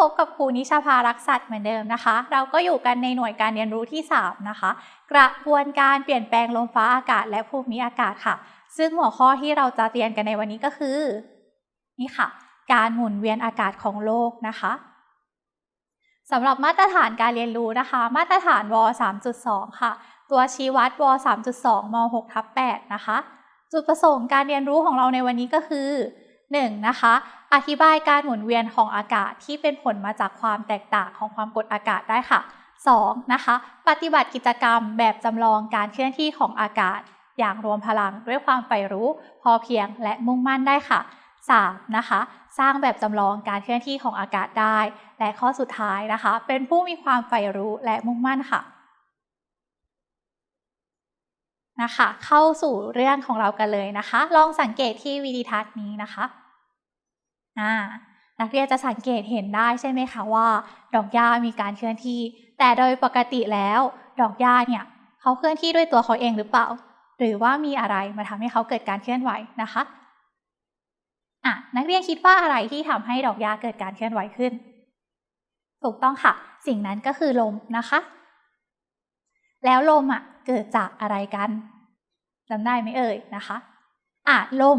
พบกับครูนิชาภารักษัตเหมือนเดิมนะคะ เราก็อยู่กันในหน่วยการเรียนรู้ที่ 3 นะคะ กระบวนการเปลี่ยนแปลงลมฟ้าอากาศและภูมิอากาศค่ะ ซึ่งหัวข้อที่เราจะเรียนกันในวันนี้ก็คือ นี่ค่ะ การหมุนเวียนอากาศของโลกนะคะสำหรับมาตรฐานการเรียนรู้นะคะ มาตรฐานว3.2 ค่ะ ตัวชี้วัดว3.2ม6ทับ8นะคะ จุดประสงค์การเรียนรู้ของเราในวันนี้ก็คือ 1. นะคะ อธิบายการหมุนเวียนของอากาศที่เป็นผลมาจากความแตกต่างของความกดอากาศได้ค่ะ 2. นะคะ ปฏิบัติกิจกรรมแบบจำลองการเคลื่อนที่ของอากาศ อย่างรวมพลังด้วยความใฝ่รู้ พอเพียงและมุ่งมั่นได้ค่ะ 3. นะคะ สร้างแบบจำลองการเคลื่อนที่ของอากาศได้ และข้อสุดท้ายนะคะ เป็นผู้มีความใฝ่รู้และมุ่งมั่นค่ะ นะคะ เข้าสู่เรื่องของเรากันเลยนะคะ ลองสังเกตที่วิดีทัศน์นี้นะคะอ่านักเรียนจะสังเกตเห็นได้ใช่ไหมคะว่า ดอกหญ้ามีการเคลื่อนที่ แต่โดยปกติแล้ว ดอกหญ้าเนี่ยเขาเคลื่อนที่ด้วยตัวเขาเองหรือเปล่า หรือว่ามีอะไรมาทำให้เขาเกิดการเคลื่อนไหวนะคะอะนักเรียนคิดว่าอะไรที่ทำให้ดอกหญ้าเกิดการเคลื่อนไหวขึ้น ถูกต้องค่ะ สิ่งนั้นก็คือลมนะคะ แล้วลมอะ เกิดจากอะไรกันจำได้ไหมเอ่ยนะคะอะลม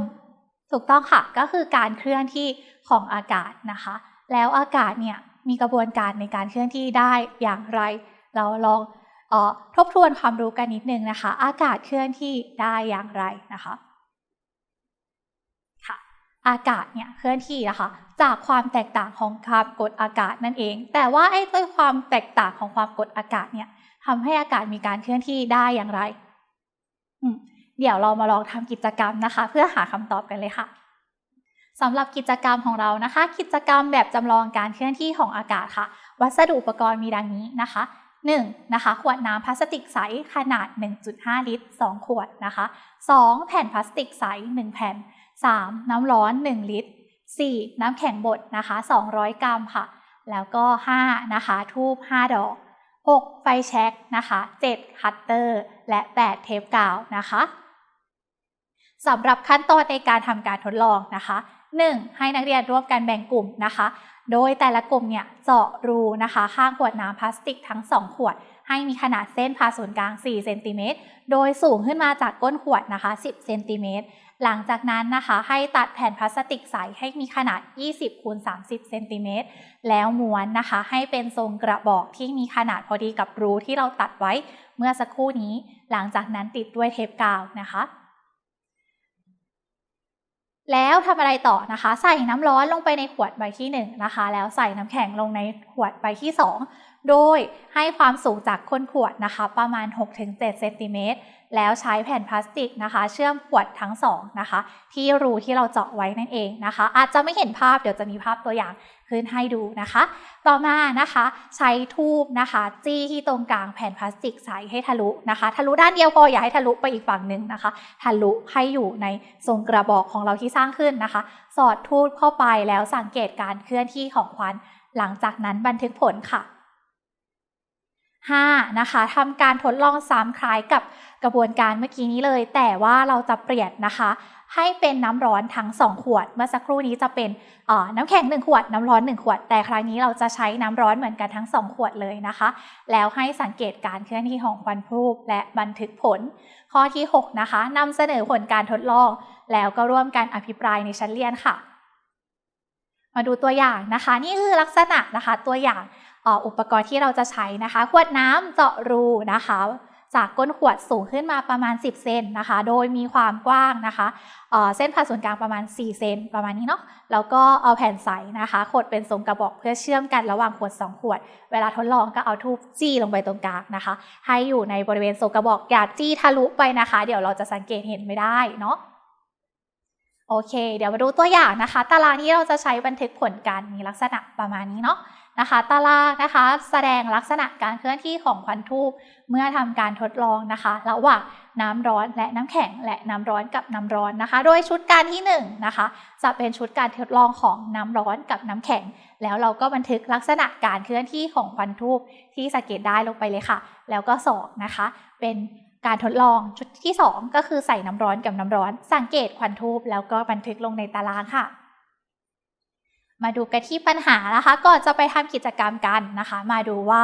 ถูกต้องค่ะก็คือการเคลื่อนที่ของอากาศนะคะ แล้วอากาศเนี่ยมีกระบวนการในการเคลื่อนที่ได้อย่างไร เราลองออทบทวนความรู้กันนิดนึงนะคะ อากาศเคลื่อนที่ได้อย่างไรนะคะค่ะ อากาศเนี่ยเคลื่อนที่นะคะ จากความแตกต่างของความกดอากาศนั่นเอง แต่ว่าไอ้ด้วยความแตกต่างของความกดอากาศเนี่ยทำให้อากาศมีการเคลื่อนที่ได้อย่างไรเดี๋ยวเรามาลองทำกิจกรรมนะคะ เพื่อหาคำตอบกันเลยค่ะสำหรับกิจกรรมของเรานะคะ กิจกรรมแบบจำลองการเคลื่อนที่ของอากาศค่ะ วัสดุอุปกรณ์มีดังนี้นะคะ 1. นะคะ ขวดน้ำพลาสติกใสขนาด 1.5 ลิตร 2 ขวดนะคะ 2. แผ่นพลาสติกใส 1 แผ่น 3. น้ำร้อน 1 ลิตร 4. น้ำแข็งบดนะคะ 200 กรัมค่ะ แล้วก็ 5. นะคะ ทูบ5 ดอก 6. ไฟแช็กนะคะ 7. คัตเตอร์ และ 8 เทปกาวนะคะสำหรับขั้นตอนในการทำการทดลองนะคะ 1. ให้นักเรียนร่วมกันแบ่งกลุ่มนะคะ โดยแต่ละกลุ่มเนี่ยเจาะรูนะคะ ข้างขวดน้ำพลาสติกทั้ง 2 ขวด ให้มีขนาดเส้นผ่าศูนย์กลาง 4 เซนติเมตร โดยสูงขึ้นมาจากก้นขวดนะคะ 10 เซนติเมตร หลังจากนั้นนะคะให้ตัดแผ่นพลาสติกใสให้มีขนาด 20คูณ30เซนติเมตรแล้วม้วนนะคะ ให้เป็นทรงกระบอกที่มีขนาดพอดีกับรูที่เราตัดไว้เมื่อสักครู่นี้ หลังจากนั้นติดด้วยเทปกาวนะคะแล้วทำอะไรต่อนะคะ ใส่น้ำร้อนลงไปในขวดใบที่1นนะคะ แล้วใส่น้ำแข็งลงในขวดใบที่ 2 โดยให้ความสูงจากก้นขวดนะคะ ประมาณ 6-7เซนติเมตรแล้วใช้แผ่นพลาสติกนะคะ เชื่อมขวดทั้งสองนะคะ ที่รูที่เราเจาะไว้นั่นเองนะคะ อาจจะไม่เห็นภาพเดี๋ยวจะมีภาพตัวอย่างขึ้นให้ดูนะคะ ต่อมานะคะใช้ทูบนะคะ จี้ที่ตรงกลางแผ่นพลาสติกใสให้ทะลุนะคะ ทะลุด้านเดียวพออย่าให้ทะลุไปอีกฝั่งหนึ่งนะคะ ทะลุให้อยู่ในทรงกระบอกของเราที่สร้างขึ้นนะคะ สอดทูบเข้าไปแล้วสังเกตการเคลื่อนที่ของควัน หลังจากนั้นบันทึกผลค่ะ 5. นะคะทำการทดลองซ้ำคล้ายกับกระบวนการเมื่อกี้นี้เลย แต่ว่าเราจะเปลี่ยนนะคะ ให้เป็นน้ำร้อนทั้ง 2 ขวด เมื่อสักครู่นี้จะเป็นน้ำแข็ง 1 ขวด น้ำร้อน 1 ขวด แต่ครั้งนี้เราจะใช้น้ำร้อนเหมือนกันทั้ง 2 ขวดเลยนะคะ แล้วให้สังเกตการเคลื่อนที่ของควันพูบและบันทึกผล ข้อที่ 6 นะคะนำเสนอผลการทดลอง แล้วก็ร่วมกันอภิปรายในชั้นเรียนค่ะ มาดูตัวอย่างนะคะ นี่คือลักษณะนะคะตัวอย่าง อุปกรณ์ที่เราจะใช้นะคะ ขวดน้ำเจาะรูนะคะ จากก้นขวดสูงขึ้นมาประมาณ 10 เซนนะคะ โดยมีความกว้างนะคะเส้นผ่าศูนย์กลางประมาณ 4 เซนประมาณนี้เนาะ แล้วก็เอาแผ่นใสนะคะขดเป็นทรงกระบอกเพื่อเชื่อมกันระหว่างขวด 2 ขวด เวลาทดลองก็เอาทูบจี้ลงไปตรงกลางนะคะ ให้อยู่ในบริเวณทรงกระบอกอย่าจี้ทะลุไปนะคะ เดี๋ยวเราจะสังเกตเห็นไม่ได้เนาะโอเค เดี๋ยวมาดูตัวอย่างนะคะ ตารางที่เราจะใช้บันทึกผลการมีลักษณะประมาณนี้เนาะ นะคะ ตารางนะคะ แสดงลักษณะการเคลื่อนที่ของควันทูบเมื่อทำการทดลองนะคะระหว่างน้ำร้อนและน้ำแข็งและน้ำร้อนกับน้ำร้อนนะคะ โดยชุดการที่1นนะคะจะเป็นชุดการทดลองของน้ำร้อนกับน้ำแข็ง แล้วเราก็บันทึกลักษณะการเคลื่อนที่ของควันทูบที่สังเกตได้ลงไปเลยค่ะ แล้วก็2นะคะ เป็นการทดลองชุดที่ 2 ก็คือใส่น้ำร้อนกับน้ำร้อน สังเกตควันทูบแล้วก็บันทึกลงในตารางค่ะ มาดูกันที่ปัญหานะคะ ก่อนจะไปทำกิจกรรมกันนะคะ มาดูว่า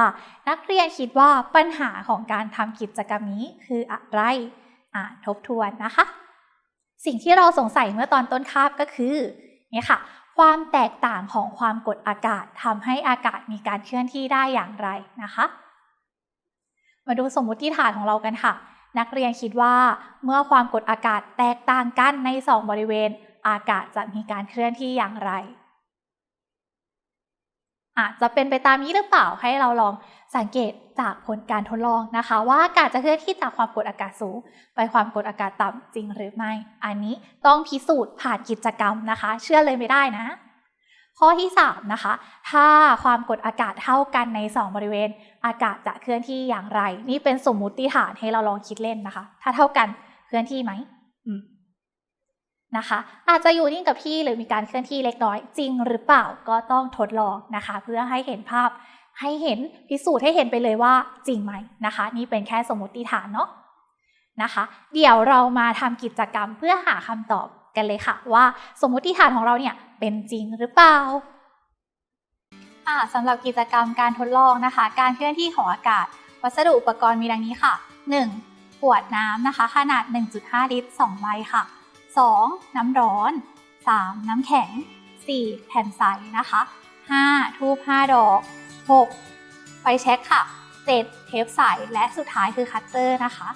นักเรียนคิดว่าปัญหาของการทำกิจกรรมนี้คืออะไรอ่าทบทวนนะคะ สิ่งที่เราสงสัยเมื่อตอนต้นคาบก็คือเนี่ยค่ะ ความแตกต่างของความกดอากาศทำให้อากาศมีการเคลื่อนที่ได้อย่างไรนะคะ มาดูสมมุติฐานของเรากันค่ะ นักเรียนคิดว่าเมื่อความกดอากาศแตกต่างกันในสองบริเวณ อากาศจะมีการเคลื่อนที่อย่างไร อาจจะเป็นไปตามนี้หรือเปล่าให้เราลองสังเกตจากผลการทดลองนะคะ ว่าอากาศจะเคลื่อนที่จากความกดอากาศสูง ไปความกดอากาศต่ำจริงหรือไม่ อันนี้ต้องพิสูจน์ผ่านกิจกรรมนะคะ เชื่อเลยไม่ได้นะ ข้อที่3นะคะ ถ้าความกดอากาศเท่ากันใน 2 บริเวณ อากาศจะเคลื่อนที่อย่างไร นี่เป็นสมมุติฐานให้เราลองคิดเล่นนะคะ ถ้าเท่ากันเคลื่อนที่ไหมอืม นะคะ อาจจะอยู่นิ่งกับที่หรือมีการเคลื่อนที่เล็กน้อยจริงหรือเปล่าก็ต้องทดลองนะคะ เพื่อให้เห็นภาพให้เห็นพิสูจน์ให้เห็นไปเลยว่าจริงไหมนะคะ นี่เป็นแค่สมมติฐานเนาะนะคะ เดี๋ยวเรามาทำกิจกรรมเพื่อหาคำตอบกันเลยค่ะ ว่าสมมติฐานของเราเนี่ยเป็นจริงหรือเปล่าอ่าสำหรับกิจกรรมการทดลองนะคะ การเคลื่อนที่ของอากาศ วัสดุอุปกรณ์มีดังนี้ค่ะ 1. ขวดน้ำนะคะ ขนาด 1.5 ลิตร 2 ใบค่ะ 2. น้ำร้อน 3. น้ำแข็ง 4. แผ่นใสนะคะ 5. ทูบ5ดอก 6. ไฟแช็คค่ะ 7. เทปใสและสุดท้ายคือคัตเตอร์นะคะ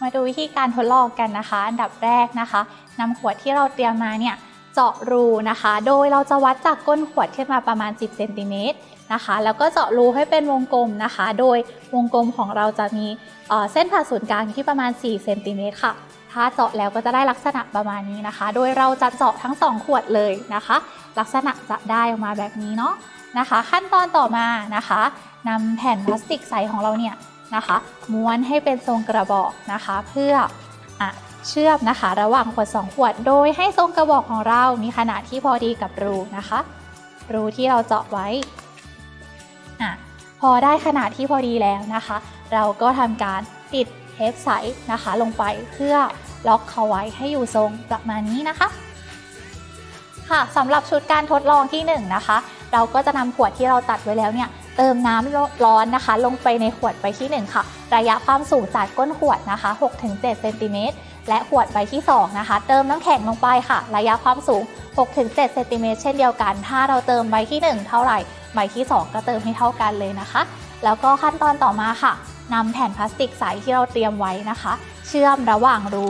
มาดูวิธีการทดลองกันนะคะ อันดับแรกนะคะนำขวดที่เราเตรียมมาเนี่ยเจาะรูนะคะ โดยเราจะวัดจากก้นขวดขึ้นมาประมาณ 10เซนติเมตรนะคะแล้วก็เจาะรูให้เป็นวงกลมนะคะ โดยวงกลมของเราจะมีเเส้นผ่าศูนย์กลางที่ประมาณ 4 เซนติเมตรค่ะ ถ้าเจาะแล้วก็จะได้ลักษณะประมาณนี้นะคะ โดยเราจะเจาะทั้ง 2 ขวดเลยนะคะ ลักษณะจะได้ออกมาแบบนี้เนาะนะคะ ขั้นตอนต่อมานะคะนำแผ่นพลาสติกใสของเราเนี่ยนะคะม้วนให้เป็นทรงกระบอกนะคะ เพื่ออเชื่อมนะคะ ระหว่างขวด 2 ขวด โดยให้ทรงกระบอกของเรามีขนาดที่พอดีกับรูนะคะ รูที่เราเจาะไว้อพอได้ขนาดที่พอดีแล้วนะคะ เราก็ทำการติด ปใสนะคะ ลงไปเพื่อล็อกเขาไว้ให้อยู่ทรงประมาณนี้นะคะ ค่ะสำหรับชุดการทดลองที่1นนะคะ เราก็จะนำขวดที่เราตัดไว้แล้วเนี่ยเติมน้ำร้อนนะคะ ลงไปในขวดใบที่ 1 ค่ะ ระยะความสูงจากก้นขวดนะคะ 6-7 เซนติเมตรและขวดใบที่2นะคะ เติมน้ำแข็งลงไปค่ะ ระยะความสูง 6-7 เซนติเมตรเช่นเดียวกัน ถ้าเราเติมใบที่ 1 เท่าไหร่ ใบที่ 2 ก็เติมให้เท่ากันเลยนะคะ แล้วก็ขั้นตอนต่อมาค่ะ นำแผ่นพลาสติกใสที่เราเตรียมไว้นะคะ เชื่อมระหว่างรู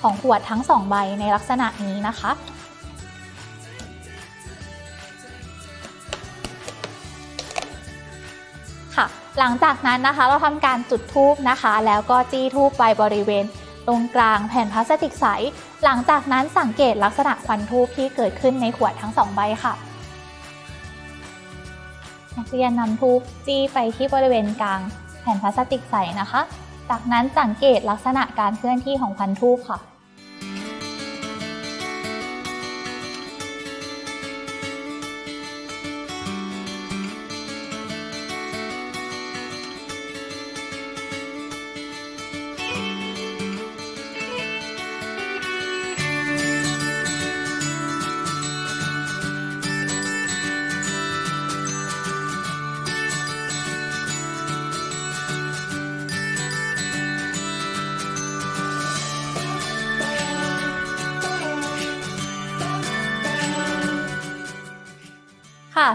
ของขวดทั้ง 2 ใบในลักษณะนี้นะคะค่ะ หลังจากนั้นนะคะเราทำการจุดทูบนะคะ แล้วก็จี้ทูบไปบริเวณ ตรงกลางแผ่นพลาสติกใส หลังจากนั้นสังเกตลักษณะควันทูบที่เกิดขึ้นในขวดทั้งสองใบค่ะนักเรียนนำทูบจี้ไปที่บริเวณกลาง แผ่นพลาสติกใสนะคะ จากนั้นสังเกตลักษณะการเคลื่อนที่ของควันทูบค่ะ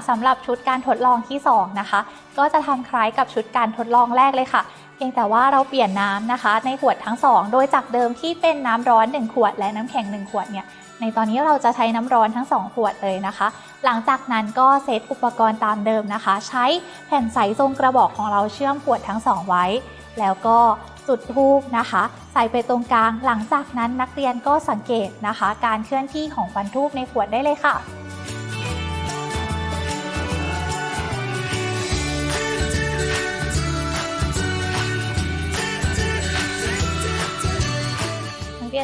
สำหรับชุดการทดลองที่ 2 นะคะ ก็จะทำคล้ายกับชุดการทดลองแรกเลยค่ะ เพียงแต่ว่าเราเปลี่ยนน้ำนะคะ ในขวดทั้ง 2 โดยจากเดิมที่เป็นน้ำร้อน 1 ขวด และน้ำแข็ง 1 ขวดเนี่ยในตอนนี้เราจะใช้น้ำร้อนทั้ง 2 ขวดเลยนะคะ หลังจากนั้นก็เซตอุปกรณ์ตามเดิมนะคะ ใช้แผ่นใสทรงกระบอกของเราเชื่อมขวดทั้ง 2 ไว้ แล้วก็จุดทูบนะคะ ใส่ไปตรงกลาง หลังจากนั้นนักเรียนก็สังเกตนะคะ การเคลื่อนที่ของควันทูบในขวดได้เลยค่ะ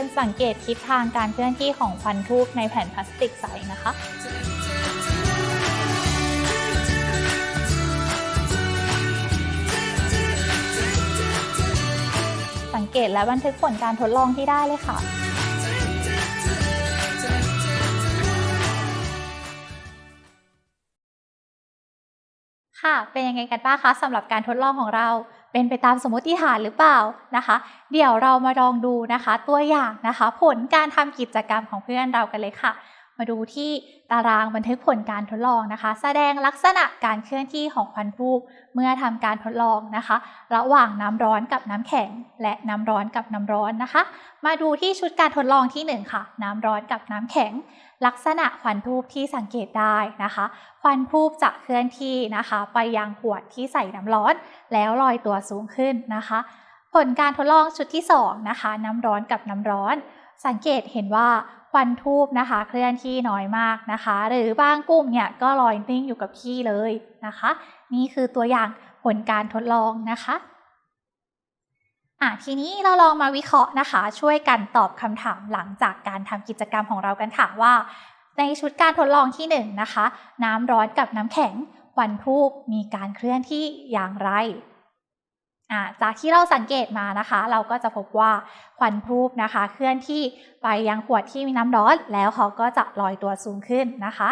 นสังเกตทิศทางการเคลื่อนที่ของควันทูบในแผ่นพลาสติกใสนะคะสังเกตและบันทึกผลการทดลองที่ได้เลยค่ะ ค่ะ เป็นยังไงกันบ้างคะสำหรับการทดลองของเรา เป็นไปตามสมมติฐานหรือเปล่านะคะ เดี๋ยวเรามาลองดูนะคะ ตัวอย่างนะคะ ผลการทำกิจกรรมของเพื่อนเรากันเลยค่ะ มาดูที่ตารางบันทึกผลการทดลองนะคะ แสดงลักษณะการเคลื่อนที่ของควันทูบเมื่อทำการทดลองนะคะ ระหว่างน้ำร้อนกับน้ำแข็ง และน้ำร้อนกับน้ำร้อนนะคะ มาดูที่ชุดการทดลองที่หนึ่งค่ะ น้ำร้อนกับน้ำแข็ง ลักษณะควันทูบที่สังเกตได้นะคะ ควันทูบจะเคลื่อนที่นะคะ ไปยังขวดที่ใส่น้ำร้อน แล้วลอยตัวสูงขึ้นนะคะ ผลการทดลองชุดที่สองนะคะ น้ำร้อนกับน้ำร้อน สังเกตเห็นว่าควันทูบนะคะ เคลื่อนที่น้อยมากนะคะ หรือบางกลุ่มเนี่ยก็ลอยนิ่งอยู่กับที่เลยนะคะ นี่คือตัวอย่างผลการทดลองนะคะ อะทีนี้เราลองมาวิเคราะห์นะคะ ช่วยกันตอบคำถามหลังจากการทำกิจกรรมของเรากันค่ะว่า ในชุดการทดลองที่1นนะคะ น้ำร้อนกับน้ำแข็งวันทูบมีการเคลื่อนที่อย่างไรจากที่เราสังเกตมานะคะ เราก็จะพบว่าควันทูบนะคะ เคลื่อนที่ไปยังขวดที่มีน้ำร้อน แล้วเขาก็จะลอยตัวสูงขึ้นนะคะ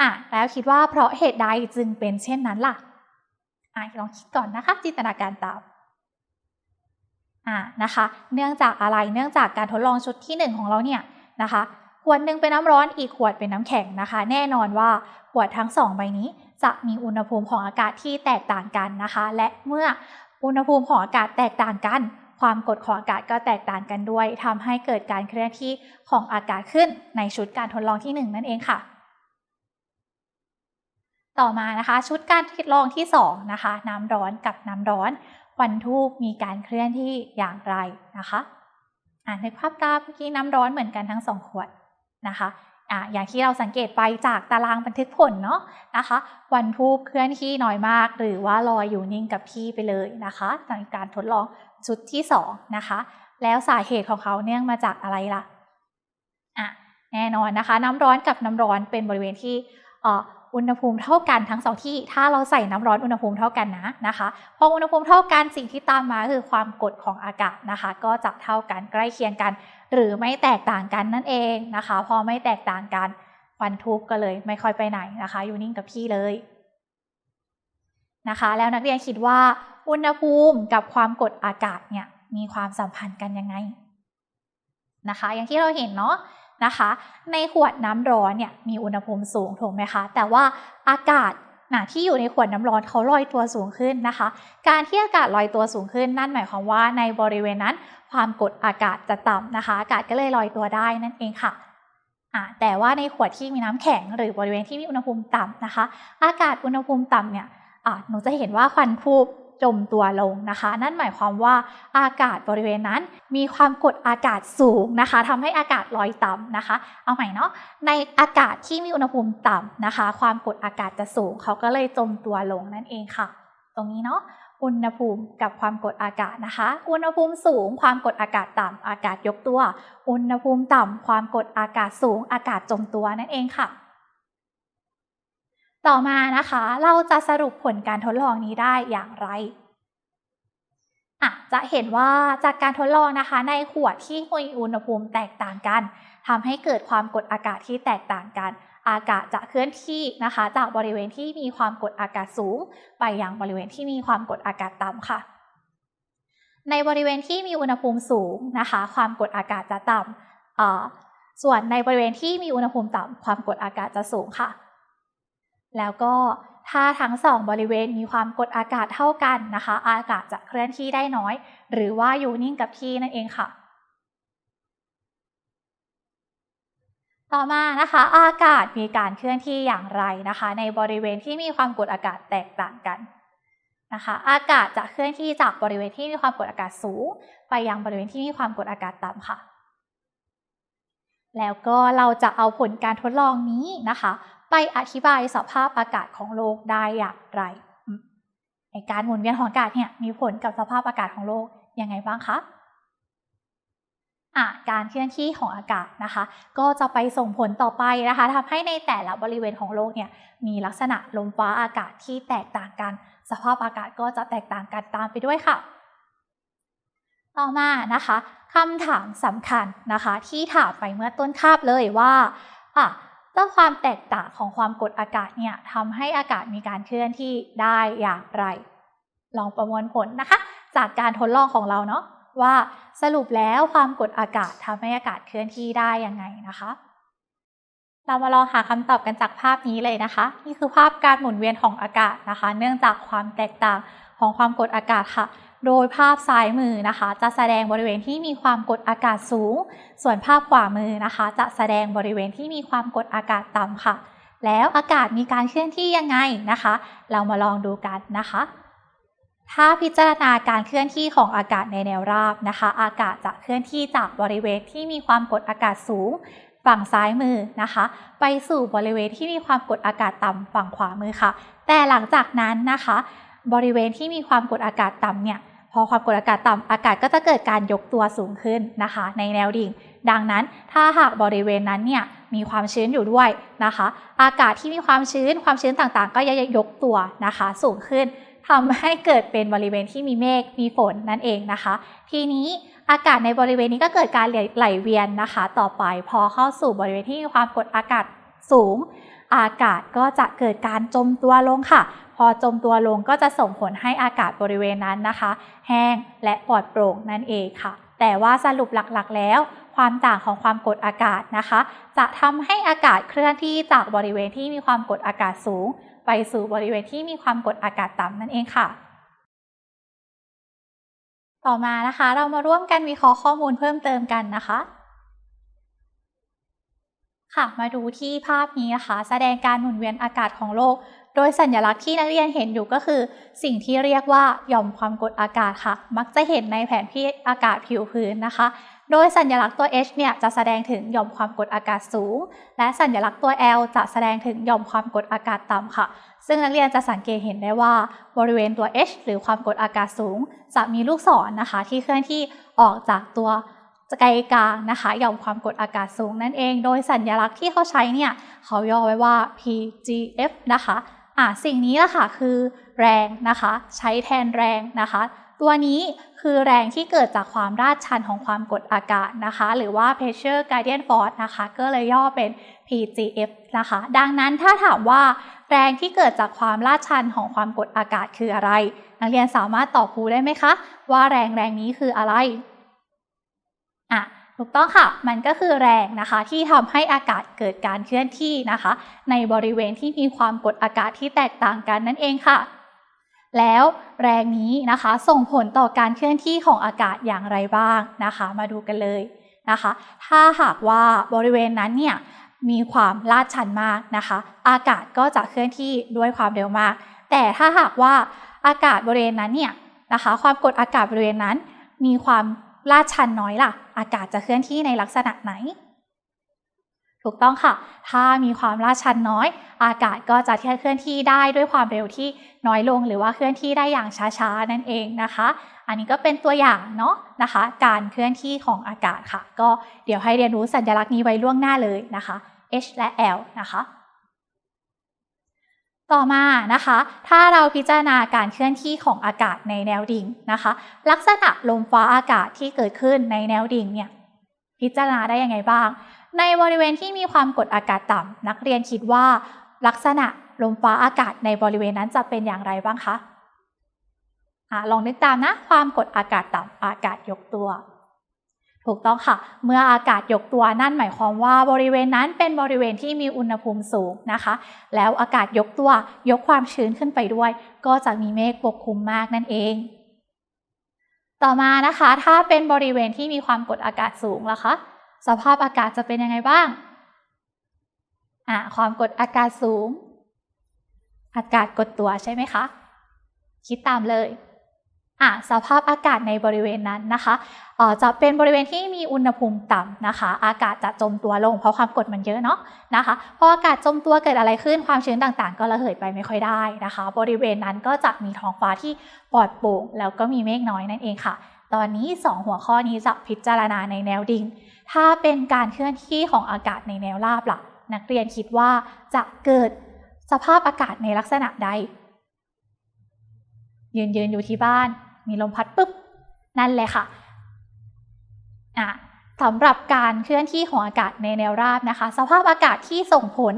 อะแล้วคิดว่าเพราะเหตุใดจึงเป็นเช่นนั้นล่ะอะลองคิดก่อนนะคะ จินตนาการตาม อ่านะคะ เนื่องจากอะไรเนื่องจากการทดลองชุดที่ 1 ของเราเนี่ยนะคะขวดหนึ่งเป็นน้ำร้อนอีกขวดเป็นน้ำแข็งนะคะ แน่นอนว่าขวดทั้งสองใบนี้ จะมีอุณหภูมิของอากาศที่แตกต่างกันนะคะ และเมื่ออุณหภูมิของอากาศแตกต่างกัน ความกดของอากาศก็แตกต่างกันด้วยทำให้เกิดการเคลื่อนที่ของอากาศขึ้นในชุดการทดลองที่ 1 นั่นเองค่ะ ต่อมานะคะ ชุดการทดลองที่2นะคะน้ำร้อนกับน้ำร้อน ควันทูบมีการเคลื่อนที่อย่างไรนะคะอ่านในภาพตามเมื่อกี้น้ำร้อนเหมือนกันทั้งสองขวดนะคะอ่าอย่างที่เราสังเกตไปจากตารางบันทึกผลเนาะนะคะควันทูบเคลื่อนที่น้อยมาก หรือว่าลอยอยู่นิ่งกับที่ไปเลยนะคะในการทดลองชุดที่2นะคะแล้วสาเหตุของเขาเนื่องมาจากอะไรล่ะอะแน่นอนนะคะ น้ำร้อนกับน้ำร้อนเป็นบริเวณที่ อุณหภูมิเท่ากันทั้งสองที่ ถ้าเราใส่น้ำร้อนอุณหภูมิเท่ากันนะนะคะพออุณหภูมิเท่ากันสิ่งที่ตามมาคือความกดของอากาศนะคะ ก็จะเท่ากันใกล้เคียงกัน หรือไม่แตกต่างกันนั่นเองนะคะ พอไม่แตกต่างกันควันทูบก็เลยไม่ค่อยไปไหนนะคะ อยู่นิ่งกับที่เลยนะคะ แล้วนักเรียนคิดว่าอุณหภูมิกับความกดอากาศเนี่ยมีความสัมพันธ์กันยังไงนะคะ อย่างที่เราเห็นเนาะ นะคะ ในขวดน้ำร้อนเนี่ยมีอุณหภูมิสูงถูกไหมคะ แต่ว่าอากาศนะที่อยู่ในขวดน้ำร้อนเขาลอยตัวสูงขึ้นนะคะ การที่อากาศลอยตัวสูงขึ้น นั่นหมายความว่าในบริเวณนั้น ความกดอากาศจะต่ำนะคะ อากาศก็เลยลอยตัวได้นั่นเองค่ะแต่ว่าในขวดที่มีน้ำแข็ง หรือบริเวณที่มีอุณหภูมิต่ำนะคะ อากาศอุณหภูมิต่ำเนี่ยหนูจะเห็นว่าควันทูบ จมตัวลงนะคะ นั่นหมายความว่าอากาศบริเวณนั้น มีความกดอากาศสูงนะคะทำให้อากาศลอยต่ำนะคะ เอาใหม่เนาะในอากาศที่มีอุณหภูมิต่ำนะคะ ความกดอากาศจะสูงเขาก็เลยจมตัวลงนั่นเองค่ะ ตรงนี้เนาะอุณหภูมิกับความกดอากาศนะคะ อุณหภูมิสูง ความกดอากาศต่ำอากาศยกตัว อุณหภูมิต่ำความกดอากาศสูง อากาศจมตัวนั่นเองค่ะ ต่อมานะคะ เราจะสรุปผลการทดลองนี้ได้อย่างไรอะจะเห็นว่าจากการทดลองนะคะ ในขวดที่มีอุณหภูมิแตกต่างกันทำให้เกิดความกดอากาศที่แตกต่างกัน อากาศจะเคลื่อนที่นะคะ จากบริเวณที่มีความกดอากาศสูง ไปยังบริเวณที่มีความกดอากาศต่ำค่ะ ในบริเวณที่มีอุณหภูมิสูงนะคะ ความกดอากาศจะต่ำส่วนในบริเวณที่มีอุณหภูมิต่ำความกดอากาศจะสูงค่ะ แล้วก็ถ้าทั้งสองบริเวณมีความกดอากาศเท่ากันนะคะ อากาศจะเคลื่อนที่ได้น้อย หรือว่าอยู่นิ่งกับที่นั่นเองค่ะ ต่อมานะคะ อากาศมีการเคลื่อนที่อย่างไรนะคะ ในบริเวณที่มีความกดอากาศแตกต่างกันนะคะอากาศจะเคลื่อนที่จากบริเวณที่มีความกดอากาศสูง ไปยังบริเวณที่มีความกดอากาศต่ำค่ะ แล้วก็เราจะเอาผลการทดลองนี้นะคะ ไปอธิบายสภาพอากาศของโลกได้อย่างไรในการหมุนเวียนของอากาศเนี่ยมีผลกับสภาพอากาศของโลกยังไงบ้างคะการเคลื่อนที่ของอากาศนะคะ ก็จะไปส่งผลต่อไปนะคะทำให้ในแต่ละบริเวณของโลกเนี่ยมีลักษณะลมฟ้าอากาศที่แตกต่างกัน สภาพอากาศก็จะแตกต่างกันตามไปด้วยค่ะ ต่อมานะคะคำถามสำคัญนะคะ ที่ถามไปเมื่อต้นคาบเลยว่าอะ เจ้าความแตกต่างของความกดอากาศเนี่ยทำให้อากาศมีการเคลื่อนที่ได้อย่างไร ลองประมวลผลนะคะ จากการทดลองของเราเนาะว่าสรุปแล้วความกดอากาศทำให้อากาศเคลื่อนที่ได้ยังไงนะคะ เรามาลองหาคำตอบกันจากภาพนี้เลยนะคะ นี่คือภาพการหมุนเวียนของอากาศนะคะ เนื่องจากความแตกต่าง ของความกดอากาศค่ะ โดยภาพซ้ายมือนะคะ จะแสดงบริเวณที่มีความกดอากาศสูง ส่วนภาพขวามือนะคะ จะแสดงบริเวณที่มีความกดอากาศต่ำค่ะ แล้วอากาศมีการเคลื่อนที่ยังไงนะคะ เรามาลองดูกันนะคะ ถ้าพิจารณาการเคลื่อนที่ของอากาศในแนวราบนะคะ อากาศจะเคลื่อนที่จากบริเวณที่มีความกดอากาศสูงฝั่งซ้ายมือนะคะ ไปสู่บริเวณที่มีความกดอากาศต่ำฝั่งขวามือค่ะ แต่หลังจากนั้นนะคะ บริเวณที่มีความกดอากาศต่ำเนี่ยพอความกดอากาศต่ำอากาศก็จะเกิดการยกตัวสูงขึ้นนะคะ ในแนวดิ่ง ดังนั้นถ้าหากบริเวณนั้นเนี่ยมีความชื้นอยู่ด้วยนะคะ อากาศที่มีความชื้นความชื้นต่างๆ ก็จะยกตัวนะคะสูงขึ้นทำให้เกิดเป็นบริเวณที่มีเมฆมีฝนนั่นเองนะคะ ทีนี้อากาศในบริเวณนี้ก็เกิดการไหลเวียนนะคะ ต่อไปพอเข้าสู่บริเวณที่มีความกดอากาศสูง อากาศก็จะเกิดการจมตัวลงค่ะ พอจมตัวลงก็จะส่งผลให้อากาศบริเวณนั้นนะคะ แห้งและปลอดโปร่งนั่นเองค่ะ แต่ว่าสรุปหลักๆ แล้ว ความต่างของความกดอากาศนะคะ จะทำให้อากาศเคลื่อนที่จากบริเวณที่มีความกดอากาศสูง ไปสู่บริเวณที่มีความกดอากาศต่ำนั่นเองค่ะต่อมานะคะ เรามาร่วมกันวิเคราะห์ข้อมูลเพิ่มเติมกันนะคะ ค่ะมาดูที่ภาพนี้นะคะ แสดงการหมุนเวียนอากาศของโลก โดยสัญลักษณ์ที่นักเรียนเห็นอยู่ก็คือ สิ่งที่เรียกว่าหย่อมความกดอากาศค่ะ มักจะเห็นในแผนที่อากาศผิวพื้นนะคะ โดยสัญลักษณ์ตัว H เนี่ยจะแสดงถึงหย่อมความกดอากาศสูง และสัญลักษณ์ตัว L จะแสดงถึงหย่อมความกดอากาศต่ำค่ะ ซึ่งนักเรียนจะสังเกตเห็นได้ว่า บริเวณตัว H หรือความกดอากาศสูง จะมีลูกศรนนะคะ ที่เคลื่อนที่ออกจากตัวไกลกลางนะคะหย่อมความกดอากาศสูงนั่นเอง โดยสัญลักษณ์ที่เขาใช้เนี่ย เขาย่อไว้ว่า PGF นะคะ อ่าสิ่งนี้แหละค่ะคือแรงนะคะ ใช้แทนแรงนะคะ ตัวนี้คือแรงที่เกิดจากความราดชันของความกดอากาศนะคะ หรือว่า pressure gradient force นะคะ ก็เลยย่อเป็น PGF นะคะ ดังนั้นถ้าถามว่าแรงที่เกิดจากความลาดชันของความกดอากาศคืออะไร นักเรียนสามารถตอบครูได้ไหมคะ ว่าแรงแรงนี้คืออะไร ถูกต้องค่ะ มันก็คือแรงนะคะ ที่ทำให้อากาศเกิดการเคลื่อนที่นะคะ ในบริเวณที่มีความกดอากาศที่แตกต่างกันนั่นเองค่ะ แล้วแรงนี้นะคะ ส่งผลต่อการเคลื่อนที่ของอากาศอย่างไรบ้างนะคะ มาดูกันเลยนะคะ ถ้าหากว่าบริเวณนั้นเนี่ยมีความลาดชันมากนะคะ อากาศก็จะเคลื่อนที่ด้วยความเร็วมาก แต่ถ้าหากว่าอากาศบริเวณนั้นเนี่ยนะคะ ความกดอากาศบริเวณนั้น มีความลาดชันน้อยล่ะ อากาศจะเคลื่อนที่ในลักษณะไหน ถูกต้องค่ะ ถ้ามีความลาดชันน้อย อากาศก็จะเคลื่อนที่ได้ด้วยความเร็วที่น้อยลง หรือว่าเคลื่อนที่ได้อย่างช้าๆนั่นเองนะคะ อันนี้ก็เป็นตัวอย่างเนาะนะคะ การเคลื่อนที่ของอากาศค่ะ ก็เดี๋ยวให้เรียนรู้สัญลักษณ์นี้ไว้ล่วงหน้าเลยนะคะ H และ L นะคะ ต่อมานะคะ ถ้าเราพิจารณาการเคลื่อนที่ของอากาศในแนวดิ่งนะคะ ลักษณะลมฟ้าอากาศที่เกิดขึ้นในแนวดิ่งเนี่ยพิจารณาได้ยังไงบ้าง ในบริเวณที่มีความกดอากาศต่ำนักเรียนคิดว่า ลักษณะลมฟ้าอากาศในบริเวณนั้นจะเป็นอย่างไรบ้างคะอะลองนึกตามนะ ความกดอากาศต่ำอากาศยกตัว ถูกต้องค่ะ เมื่ออากาศยกตัวนั่นหมายความว่าบริเวณนั้นเป็นบริเวณที่มีอุณหภูมิสูงนะคะ แล้วอากาศยกตัวยกความชื้นขึ้นไปด้วย ก็จะมีเมฆปกคลุมมากนั่นเอง ต่อมานะคะ ถ้าเป็นบริเวณที่มีความกดอากาศสูงล่ะคะ สภาพอากาศจะเป็นยังไงบ้างอะความกดอากาศสูง อากาศกดตัวใช่ไหมคะ คิดตามเลย อะสภาพอากาศในบริเวณนั้นนะคะจะเป็นบริเวณที่มีอุณหภูมิต่ำนะคะ อากาศจะจมตัวลง เพราะความกดมันเยอะเนาะนะคะพออากาศจมตัวเกิดอะไรขึ้นความชื้นต่างๆ ก็ระเหยไปไม่ค่อยได้นะคะ บริเวณนั้นก็จะมีท้องฟ้าที่ปลอดโปร่งแล้วก็มีเมฆน้อยนั่นเองค่ะ ตอนนี้ 2 หัวข้อนี้จะพิจารณาในแนวดิ่ง ถ้าเป็นการเคลื่อนที่ของอากาศในแนวราบล่ะ นักเรียนคิดว่าจะเกิดสภาพอากาศในลักษณะใดยืนยืนอยู่ที่บ้าน มีลมพัดปุ๊บ นั่นเลยค่ะอะสำหรับการเคลื่อนที่ของอากาศในแนวราบนะคะ สภาพอากาศที่ส่งผล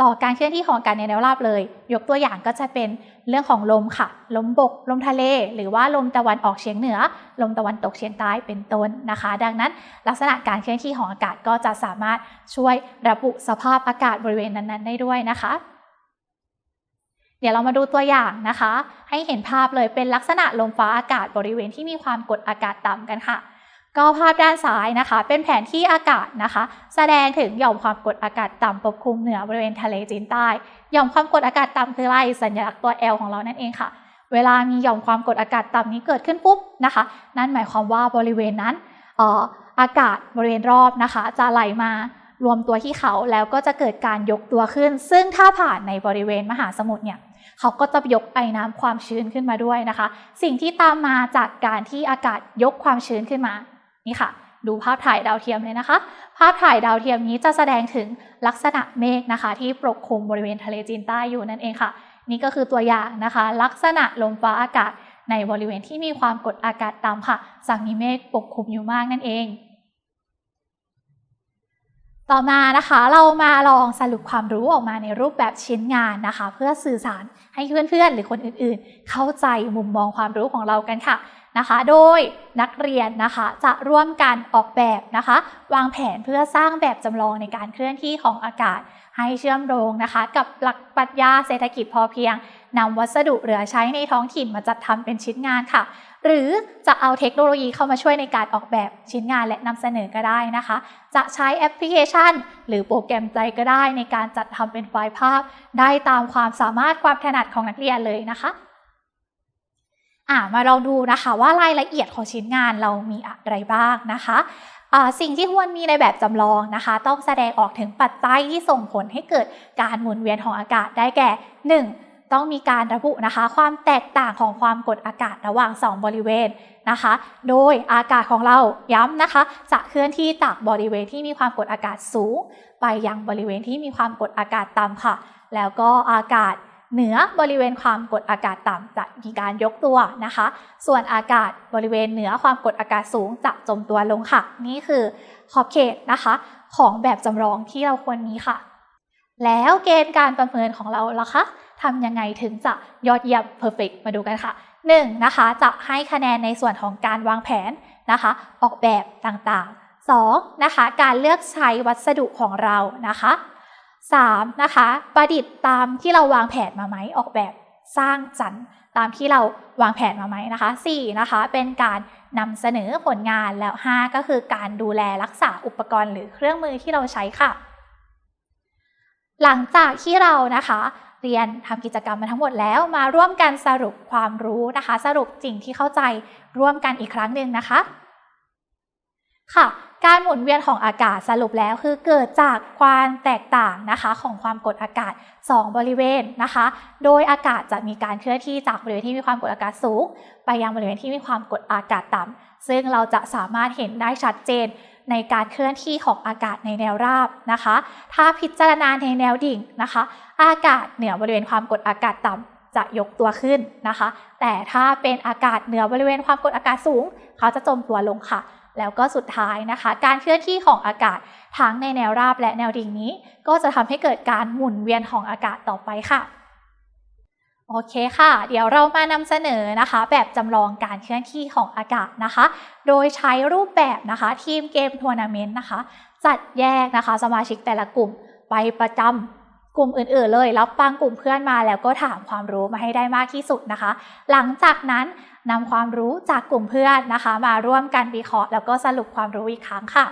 ต่อการเคลื่อนที่ของอากาศในแนวราบเลย ยกตัวอย่างก็จะเป็นเรื่องของลมค่ะ ลมบก ลมทะเล หรือว่าลมตะวันออกเฉียงเหนือ ลมตะวันตกเฉียงใต้เป็นต้นนะคะ ดังนั้นลักษณะการเคลื่อนที่ของอากาศก็จะสามารถช่วยระบุสภาพอากาศบริเวณนั้นๆ ได้ด้วยนะคะ เดี๋ยวเรามาดูตัวอย่างนะคะ ให้เห็นภาพเลยเป็นลักษณะลมฟ้าอากาศบริเวณที่มีความกดอากาศต่ำกันค่ะ ก็ภาพด้านซ้ายนะคะ เป็นแผนที่อากาศนะคะ แสดงถึงหย่อมความกดอากาศต่ำปกคลุมเหนือบริเวณทะเลจีนใต้หย่อมความกดอากาศต่ำคืออะไรสัญลักษณ์ตัว L ของเรานั่นเองค่ะ เวลามีหย่อมความกดอากาศต่ำนี้เกิดขึ้นปุ๊บนะคะ นั่นหมายความว่าบริเวณนั้นอออากาศบริเวณรอบนะคะ จะไหลมารวมตัวที่เขาแล้วก็จะเกิดการยกตัวขึ้น ซึ่งถ้าผ่านในบริเวณมหาสมุทรเนี่ย เขาก็จะยกไอ้น้ำความชื้นขึ้นมาด้วยนะคะ สิ่งที่ตามมาจากการที่อากาศยกความชื้นขึ้นมานี่ค่ะ ดูภาพถ่ายดาวเทียมเลยนะคะ ภาพถ่ายดาวเทียมนี้จะแสดงถึงลักษณะเมฆนะคะ ที่ปกคลุมบริเวณทะเลจีนใต้อยู่นั่นเองค่ะ นี่ก็คือตัวอย่างนะคะ ลักษณะลมฟ้าอากาศในบริเวณที่มีความกดอากาศต่ำค่ะสังมีเมฆปกคลุมอยู่มากนั่นเอง ต่อมานะคะเรามาลองสรุปความรู้ออกมาในรูปแบบชิ้นงานนะคะ เพื่อสื่อสารให้เพื่อนๆ หรือคนอื่นๆ เข้าใจมุมมองความรู้ของเรากันค่ะนะคะ โดยนักเรียนนะคะจะร่วมกันออกแบบนะคะ วางแผนเพื่อสร้างแบบจำลองในการเคลื่อนที่ของอากาศ ให้เชื่อมโยงนะคะ กับหลักปรัชญาเศรษฐกิจพอเพียง นำวัสดุเหลือใช้ในท้องถิ่นมาจัดทำเป็นชิ้นงานค่ะ หรือจะเอาเทคโนโลยีเข้ามาช่วยในการออกแบบชิ้นงานและนำเสนอก็ได้นะคะ จะใช้แอปพลิเคชัน หรือโปรแกรมใจก็ได้ในการจัดทำเป็นไฟล์ภาพ ได้ตามความสามารถความถนัดของนักเรียนเลยนะคะ่ามาลองดูนะคะว่ารายละเอียดของชิ้นงานเรามีอะไรบ้างนะคะสิ่งที่ควรมีในแบบจำลองนะคะ ต้องแสดงออกถึงปัจจัยที่ส่งผลให้เกิดการหมุนเวียนของอากาศได้แก่ 1. ต้องมีการระบุนะคะ ความแตกต่างของความกดอากาศระหว่าง 2 บริเวณนะคะ โดยอากาศของเราย้ำนะคะ จะเคลื่อนที่จากบริเวณที่มีความกดอากาศสูง ไปยังบริเวณที่มีความกดอากาศต่ำค่ะ แล้วก็อากาศเหนือบริเวณความกดอากาศต่ำจะมีการยกตัวนะคะ ส่วนอากาศบริเวณเหนือความกดอากาศสูงจะจมตัวลงค่ะ นี่คือขอบเขตนะคะ ของแบบจำลองที่เราควรมีค่ะ แล้วเกณฑ์การประเมินของเราล่ะคะ ทำยังไงถึงจะยอดเยี่ยม perfect มาดูกันค่ะ 1. นะคะจะให้คะแนนในส่วนของการวางแผนนะคะ ออกแบบต่างๆ 2. นะคะการเลือกใช้วัสดุของเรานะคะ 3. นะคะประดิษฐ์ตามที่เราวางแผนมาไหมออกแบบสร้างสรรค์ตามที่เราวางแผนมาไหมนะคะ 4. นะคะเป็นการนำเสนอผลงานแล้ว 5 ก็คือการดูแลรักษาอุปกรณ์หรือเครื่องมือที่เราใช้ค่ะ หลังจากที่เรานะคะ เรียนทำกิจกรรมมาทั้งหมดแล้วมาร่วมกันสรุปความรู้นะคะ สรุปสิ่งที่เข้าใจร่วมกันอีกครั้งหนึ่งนะคะ ค่ะ การหมุนเวียนของอากาศสรุปแล้วคือเกิดจากความแตกต่างนะคะของความกดอากาศ 2 บริเวณนะคะ โดยอากาศจะมีการเคลื่อนที่จากบริเวณที่มีความกดอากาศสูง ไปยังบริเวณที่มีความกดอากาศต่ำซึ่งเราจะสามารถเห็นได้ชัดเจน ในการเคลื่อนที่ของอากาศในแนวราบนะคะ ถ้าพิจารณาในแนวดิ่งนะคะ อากาศเหนือบริเวณความกดอากาศต่ำจะยกตัวขึ้นนะคะ แต่ถ้าเป็นอากาศเหนือบริเวณความกดอากาศสูง เขาจะจมตัวลงค่ะ แล้วก็สุดท้ายนะคะ การเคลื่อนที่ของอากาศทั้งในแนวราบและแนวดิ่งนี้ ก็จะทำให้เกิดการหมุนเวียนของอากาศต่อไปค่ะ โอเคค่ะ เดี๋ยวเรามานำเสนอนะคะ แบบจำลองการเคลื่อนที่ของอากาศนะคะ โดยใช้รูปแบบนะคะ ทีมเกมทัวร์นาเมนต์นะคะ จัดแยกนะคะ สมาชิกแต่ละกลุ่มไปประจำกลุ่มอื่นๆเลย รับฟังกลุ่มเพื่อนมาแล้วก็ถามความรู้มาให้ได้มากที่สุดนะคะ หลังจากนั้นนำความรู้จากกลุ่มเพื่อนนะคะ มาร่วมกันวิเคราะห์แล้วก็สรุปความรู้อีกครั้งค่ะ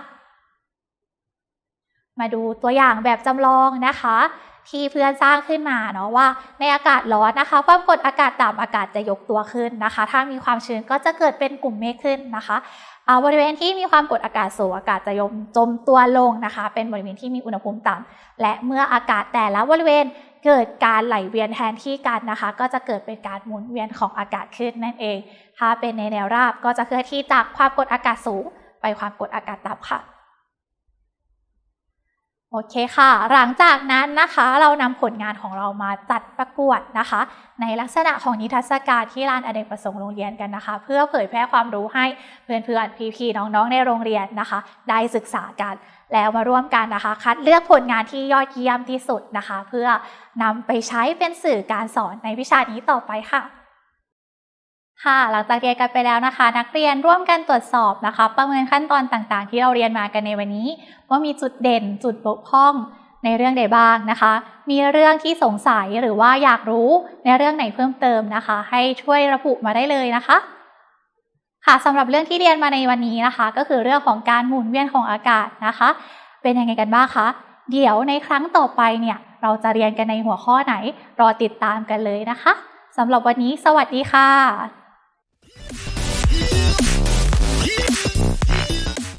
มาดูตัวอย่างแบบจำลองนะคะที่เพื่อนสร้างขึ้นมาเนาะว่าในอากาศร้อนนะคะความกดอากาศต่ำอากาศจะยกตัวขึ้นนะคะ ถ้ามีความชื้นก็จะเกิดเป็นกลุ่มเมฆขึ้นนะคะบริเวณที่มีความกดอากาศสูงอากาศจะยมจมตัวลงนะคะ เป็นบริเวณที่มีอุณหภูมิต่ำและเมื่ออากาศแต่ละบริเวณเกิดการไหลเวียนแทนที่กันนะคะ ก็จะเกิดเป็นการหมุนเวียนของอากาศขึ้นนั่นเอง ถ้าเป็นในแนวราบก็จะเคลื่อนที่จากความกดอากาศสูง ไปความกดอากาศต่ำค่ะ โอเคค่ะ หลังจากนั้นนะคะเรานำผลงานของเรามาจัดประกวดนะคะ ในลักษณะของนิทรรศการที่ลานอเนกประสงค์โรงเรียนกันนะคะ เพื่อเผยแพร่ความรู้ให้เพื่อนๆพี่ๆน้องๆในโรงเรียนนะคะ ได้ศึกษากัน แล้วมาร่วมกันนะคะ คัดเลือกผลงานที่ยอดเยี่ยมที่สุดนะคะ เพื่อนำไปใช้เป็นสื่อการสอนในวิชานี้ต่อไปค่ะ ค่ะ หลังจากเรียนกันไปแล้วนะคะ นักเรียนร่วมกันตรวจสอบนะคะ ประเมินขั้นตอนต่างๆ ที่เราเรียนมากันในวันนี้ ว่ามีจุดเด่นจุดบกพร่องในเรื่องใดบ้างนะคะ มีเรื่องที่สงสัยหรือว่าอยากรู้ในเรื่องไหนเพิ่มเติมนะคะ ให้ช่วยระบุมาได้เลยนะคะ ค่ะสำหรับเรื่องที่เรียนมาในวันนี้นะคะ ก็คือเรื่องของการหมุนเวียนของอากาศนะคะ เป็นยังไงกันบ้างคะเดี๋ยวในครั้งต่อไปเนี่ย เราจะเรียนกันในหัวข้อไหน รอติดตามกันเลยนะคะสำหรับวันนี้ สวัสดีค่ะ